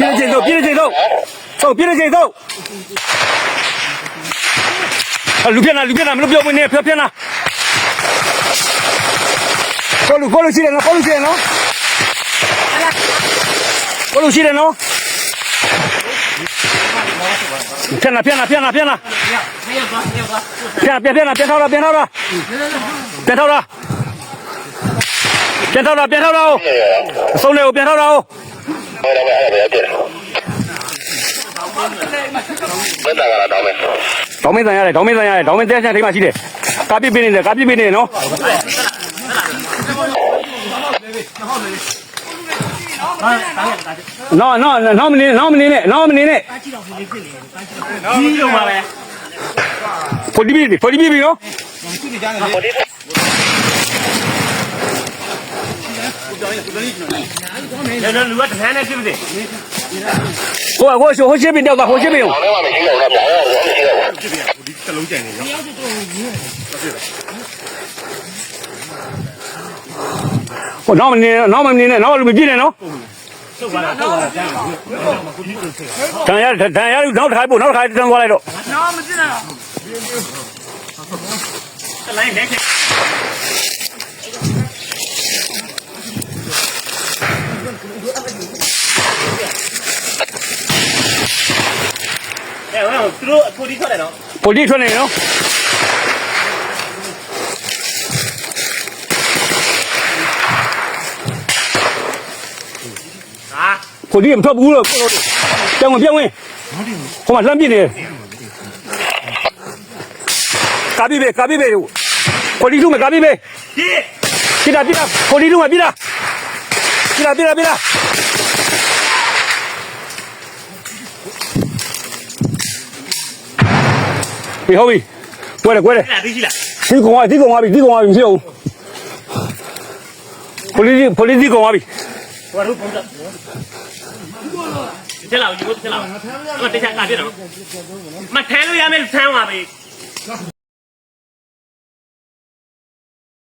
ပြည့်ချိန်တော့ပြည့်ချိန်တော့ဟုတ်ပြည့်ချိန်တော့အလူပြနာလူပြနာမလို့ပြောမနေဖျက်ဖျက်နာကိုလူကိုလူရှိတယ်နော်ကိုလူရှိတယ်နော်ကိုလူရှိတယ်နော်ဖျက်နာဖျက်နာဖျက်နာဖျက်နာဖျက်ပြန်ပြန်နာပြန်ထောက်တာပြန်ထောက်တာပြန်ထောက်တာပြန်ထောက်တာပြန်ထောက်တာအဆုံးလေးကိုပြန်ထောက်တာ ။ဟုတ်တယ်ဗျအဲ့ဒါပဲအပြည့်။ဘယ်တာကလာတော့မယ်။ဒေါမင်းတန်ရတယ်ဒေါမင်းတန်ရတယ်ဒေါမင်းတက်ချက်ထိမှရှိတယ်။ကာပြစ်ပေးနေတယ်ကာပြစ်ပေးနေတယ်နော်။နော်နော်နော်မနေနော်မနေနဲ့နော်မနေနဲ့ကြီးတော့ပါပဲ40 40 40ပြီနော်40ပြီကြားနေ40那那我天天去不得。我我说我这边掉吧，我这边有。这边，我这楼间的。我哪么呢？哪么呢？哪么没进来呢？တန်ရတန်ရနောက်ထိုင်ဖို့နောက်ထိုင်တန်သွားလိုက်တော့နားမကြည့်နဲ့လားအလိုင်းလက်ချက် ဒီထွက်တယ်နော်ဖိုဒီထွက်နေနော်ဟာဖိုဒီမထွက်ဘူးလို့ပြောင်းဝင်ပြောင်းဝင်ဟိုမှာလှမ်းပြနေတယ်ကာပြစ်ပဲကာပြစ်ပဲဖိုဒီလူမကာပြစ်ပဲဒီပြတာပြတာဖိုဒီလူမပြတာ ပြတာပြတာပြတာပြီဟုတ်ပြီကွဲတယ်ကွဲတယ်အဲ့ဒါသိရှိလားဒီကောင်ကဒီကောင်ကပြီဒီကောင်ကပြီမရှိဘူးပိုလီပိုလီဒီကောင်ကပြီဟိုတို့ပုံစံချက်လောက်ယူချက်လောက်မတခြားကပြတော့မထမ်းလို့ရမယ်ဆန်းပါပဲ